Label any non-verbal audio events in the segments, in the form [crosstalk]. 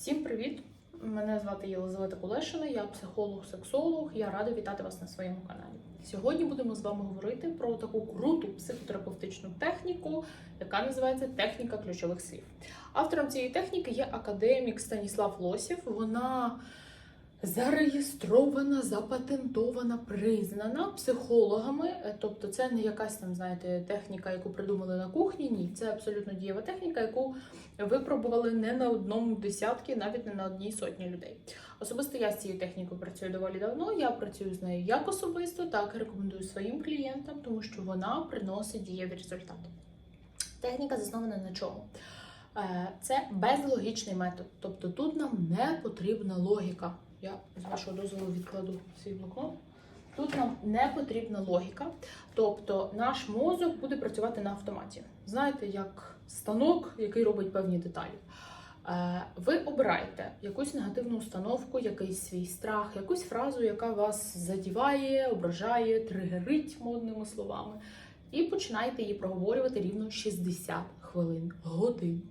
Всім привіт! Мене звати Єлизавета Кулешина, я психолог-сексолог. Я рада вітати вас на своєму каналі. Сьогодні будемо з вами говорити про таку круту психотерапевтичну техніку, яка називається техніка ключових слів. Автором цієї техніки є академік Станіслав Лосів. Вона зареєстрована, запатентована, признана психологами. Е, Тобто, це не якась там, знаєте, техніка, яку придумали на кухні. Ні, це абсолютно дієва техніка, яку випробували не на одному десятки, навіть не на одній сотні людей. Особисто я з цією технікою працюю доволі давно. Я працюю з нею як особисто, так і рекомендую своїм клієнтам, тому що вона приносить дієві результати. Техніка заснована на чому? Е, Це безлогічний метод, тобто тут нам не потрібна логіка. Я з вашого дозволу відкладу свій блокнот. Тут нам не потрібна логіка, тобто наш мозок буде працювати на автоматі. Знаєте, як станок, який робить певні деталі. Е, Ви обираєте якусь негативну установку, якийсь свій страх, якусь фразу, яка вас задіває, ображає, тригерить модними словами, і починаєте її проговорювати рівно 60 хвилин, годин.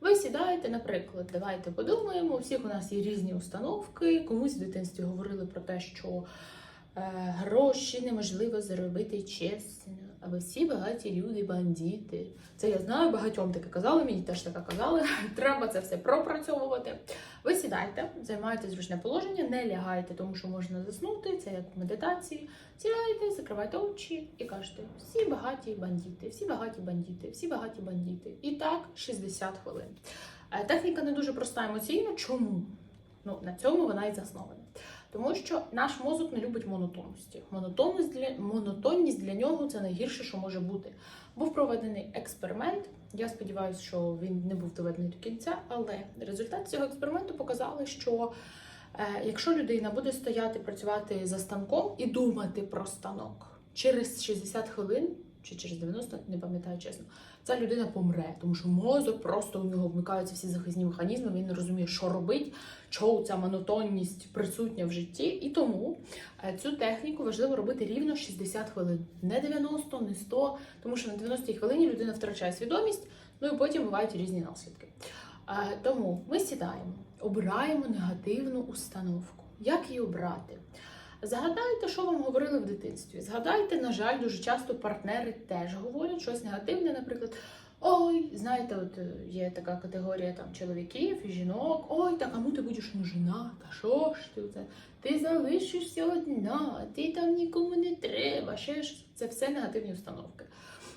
Ви сідаєте, наприклад, давайте подумаємо, у всіх у нас є різні установки. Комусь в дитинстві говорили про те, що е, гроші неможливо заробити чесно, а ви всі багаті люди, бандити. Це я знаю, багатьом таке казали, мені теж таке казали. [laughs] Треба це все пропрацьовувати. Ви сідаєте, займаєте зручне положення, не лягаєте, тому що можна заснути. Це як в медитації. Сідаєте, закриваєте очі і кажете: всі багаті бандити, всі багаті бандити, всі багаті бандити. І так 60 хвилин. Е, Техніка не дуже проста емоційно. Чому? Ну, на цьому вона і заснована. Тому що наш мозок не любить монотонності. Монотонність для, монотонність для нього це найгірше, що може бути. Був проведений експеримент. Я сподіваюся, що він не був доведений до кінця, але результат цього експерименту показали, що е, якщо людина буде стояти, працювати за станком і думати про станок через 60 хвилин чи через 90, не пам'ятаю чесно, ця людина помре, тому що мозок просто у нього вмикаються всі захисні механізми, він не розуміє, що робить, чого ця монотонність присутня в житті. І тому е, цю техніку важливо робити рівно 60 хвилин, не 90, не 100, тому що на 90 хвилині людина втрачає свідомість, ну і потім бувають різні наслідки. Е, Тому ми сідаємо, обираємо негативну установку. Як її обрати? Згадайте, що вам говорили в дитинстві. Згадайте, на жаль, дуже часто партнери теж говорять щось негативне, наприклад. Ой, знаєте, от е, є така категорія там чоловіків і жінок. Ой, та кому ти будеш нужна? Та що ж ти це? Ти залишишся одна, ти там нікому не треба. Ще ж це все негативні установки.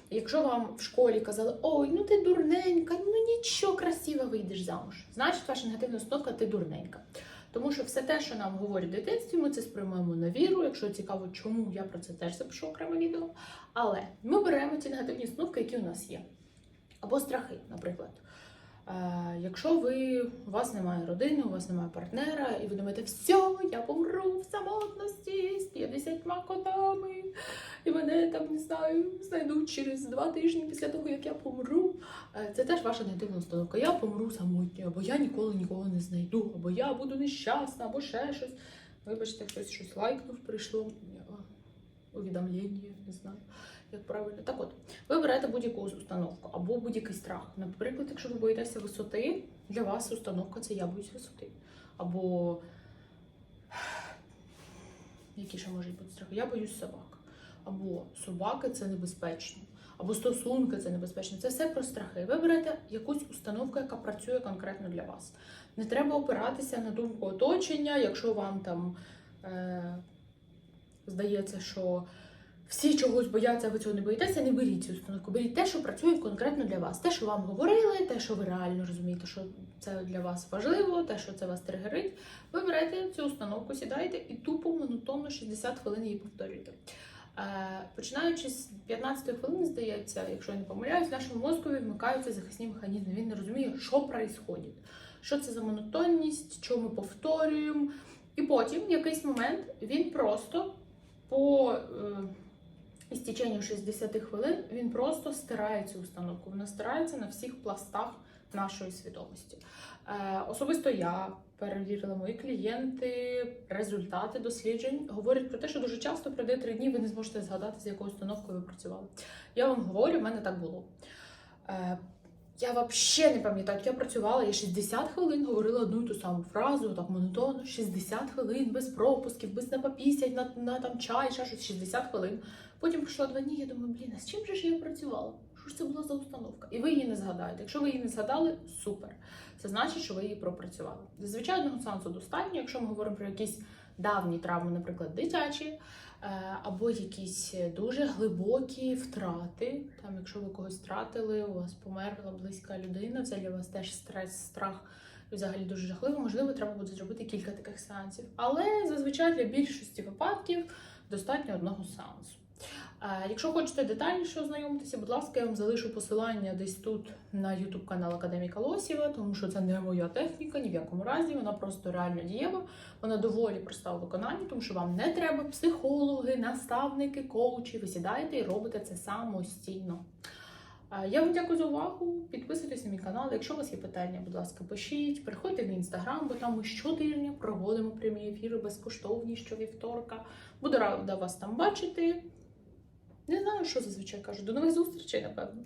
Якщо вам в школі казали, ой, ну ти дурненька, ну нічого красиво вийдеш замуж. Значить, ваша негативна установка ти дурненька. Тому що все те, що нам говорять в дитинстві, ми це сприймаємо на віру. Якщо цікаво, чому я про це теж запишу окреме відео. Але ми беремо ті негативні установки, які у нас є. Або страхи, наприклад. Е, якщо ви у вас немає родини, у вас немає партнера, і ви думаєте, все, я помру в самотності 50 котами, і мене там не знаю, знайдуть через два тижні після того, як я помру. Е, Це теж ваша негативна установка. Я помру самотньо, або я ніколи нікого не знайду, або я буду нещасна, або ще щось. Вибачте, хтось щось лайкнув, прийшло. Увідомлення, не знаю, як правильно. Так от, ви берете будь-яку установку або будь-який страх. Наприклад, якщо ви боїтеся висоти, для вас установка це я боюсь висоти. Або які ще можуть бути страхи? Я боюсь собак. Або собаки це небезпечно, або стосунки це небезпечно. Це все про страхи. Ви берете якусь установку, яка працює конкретно для вас. Не треба опиратися на думку оточення, якщо вам там е, здається, що всі чогось бояться, ви цього не боїтеся, не беріть цю установку. Беріть те, що працює конкретно для вас. Те, що вам говорили, те, що ви реально розумієте, що це для вас важливо, те, що це вас тригерить. Ви берете цю установку, сідаєте і тупо монотонно 60 хвилин її повторюєте. Е, Починаючи з 15 хвилини, здається, якщо я не помиляюсь, в нашому мозкові вмикаються захисні механізми. Він не розуміє, що відбувається, що це за монотонність, що ми повторюємо. І потім, в якийсь момент, він просто по е, істіченню 60 хвилин він просто стирає цю установку. Вона стирається на всіх пластах нашої свідомості. Е, особисто я перевірила мої клієнти, результати досліджень говорять про те, що дуже часто пройде три дні, ви не зможете згадати, з якою установкою ви працювали. Я вам говорю, в мене так було. Е, Я взагалі не пам'ятаю, я працювала, я 60 хвилин говорила одну і ту саму фразу, так монотонно, 60 хвилин, без пропусків, без напопісять на, на там чай, ще щось, 60 хвилин. Потім пройшло два дні, я думаю, блін, а з чим же ж я працювала? Що ж це була за установка? І ви її не згадаєте. Якщо ви її не згадали, супер. Це значить, що ви її пропрацювали. Зазвичай одного сеансу достатньо, якщо ми говоримо про якісь давні травми, наприклад, дитячі, е, або якісь дуже глибокі втрати. Там, якщо ви когось втратили, у вас померла близька людина, це для вас теж стрес, страх. І взагалі дуже жахливо, можливо, треба буде зробити кілька таких сеансів. Але зазвичай для більшості випадків достатньо одного сеансу. Якщо хочете детальніше ознайомитися, будь ласка, я вам залишу посилання десь тут на YouTube канал Академіка Лосєва, тому що це не моя техніка, ні в якому разі, вона просто реально дієва. Вона доволі проста у виконанні, тому що вам не треба психологи, наставники, коучі. Ви сідаєте і робите це самостійно. Я вам дякую за увагу. Підписуйтесь на мій канал. Якщо у вас є питання, будь ласка, пишіть. Приходьте в інстаграм, бо там ми щотижня проводимо прямі ефіри безкоштовні щовівторка. Буду рада вас там бачити. Не знаю, що зазвичай кажу. До нових зустрічей, напевно.